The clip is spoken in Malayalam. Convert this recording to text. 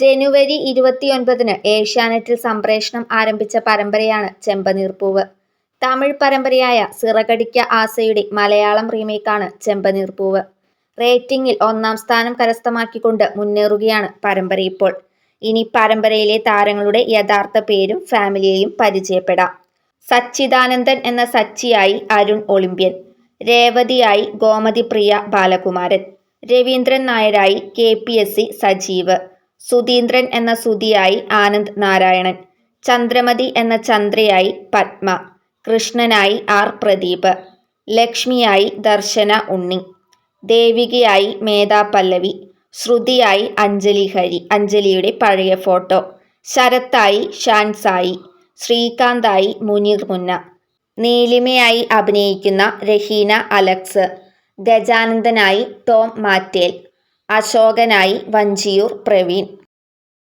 ജനുവരി ഇരുപത്തിയൊൻപതിന് ഏഷ്യാനെറ്റിൽ സംപ്രേഷണം ആരംഭിച്ച പരമ്പരയാണ് ചെമ്പനീർപ്പൂവ്. തമിഴ് പരമ്പരയായ സിറകടിക്ക ആസയുടെ മലയാളം റീമേക്കാണ് ചെമ്പനീർപ്പൂവ്. റേറ്റിംഗിൽ ഒന്നാം സ്ഥാനം കരസ്ഥമാക്കിക്കൊണ്ട് മുന്നേറുകയാണ് പരമ്പര ഇപ്പോൾ ഇനി പരമ്പരയിലെ താരങ്ങളുടെ യഥാർത്ഥ പേരും ഫാമിലിയെയും പരിചയപ്പെടാം. സച്ചിദാനന്ദൻ എന്ന സച്ചിയായി അരുൺ ഒളിമ്പ്യൻ, രേവതിയായി Gomathi Priya Balakumaran, Raveendran നായരായി K P S C Sajeev, Sudheendran എന്ന സുതിയായി ആനന്ദ് നാരായണൻ, ചന്ദ്രമതി എന്ന ചന്ദ്രയായി പത്മ, കൃഷ്ണനായി ആർ. പ്രദീപ്, ലക്ഷ്മിയായി ദർശന ഉണ്ണി, ദേവികയായി മേധാ പല്ലവി, ശ്രുതിയായി അഞ്ജലി ഹരി. അഞ്ജലിയുടെ പഴയ ഫോട്ടോ, ശരത്തായി ഷാൻ സായി, ശ്രീകാന്തായി മുനീർ മുന്ന, നീലിമയായി അഭിനയിക്കുന്ന രഹീന അലക്സ്, ഗജാനന്ദനായി ടോം മാറ്റേൽ, അശോകനായി വഞ്ചിയൂർ പ്രവീൺ.